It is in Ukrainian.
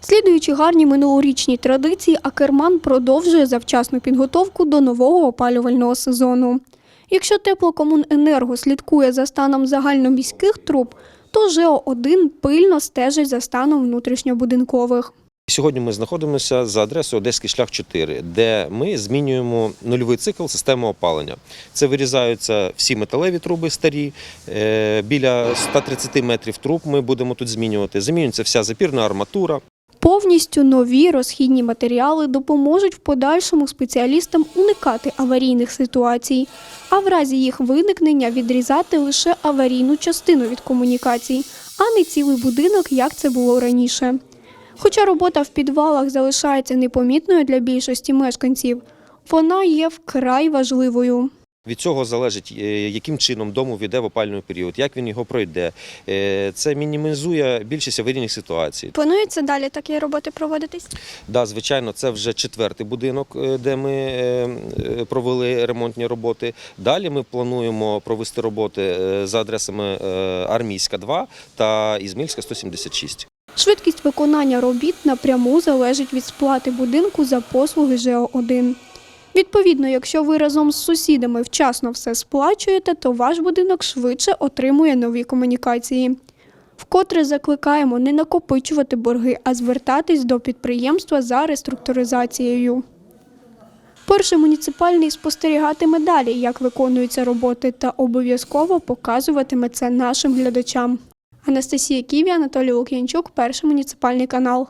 Слідуючи гарні минулорічні традиції, Акерман продовжує завчасну підготовку до нового опалювального сезону. Якщо теплокомуненерго слідкує за станом загальноміських труб, то ЖО-1 пильно стежить за станом внутрішньобудинкових. Сьогодні ми знаходимося за адресою Одеський шлях 4, де ми змінюємо нульовий цикл системи опалення. Це вирізаються всі металеві труби старі. е, Біля 130 метрів труб ми будемо тут змінювати. Замінюється вся запірна арматура. Повністю нові розхідні матеріали допоможуть в подальшому спеціалістам уникати аварійних ситуацій, а в разі їх виникнення відрізати лише аварійну частину від комунікацій, а не цілий будинок, як це було раніше. Хоча робота в підвалах залишається непомітною для більшості мешканців, вона є вкрай важливою. Від цього залежить, е, яким чином дому війде в опальний період, як він його пройде. Е, Це мінімізує більшість аварійних ситуацій. Планується далі такі роботи проводитись? Да, звичайно, це вже четвертий будинок, е, де ми провели ремонтні роботи. Далі ми плануємо провести роботи за адресами Армійська 2 та Ізмільська 176. Швидкість виконання робіт напряму залежить від сплати будинку за послуги ЖО-1. Відповідно, якщо ви разом з сусідами вчасно все сплачуєте, то ваш будинок швидше отримує нові комунікації. Вкотре закликаємо не накопичувати борги, а звертатись до підприємства за реструктуризацією. Перший муніципальний спостерігатиме далі, як виконуються роботи, та обов'язково показуватиме це нашим глядачам. Анастасія Ківі, Анатолій Лук'янчук, перший муніципальний канал.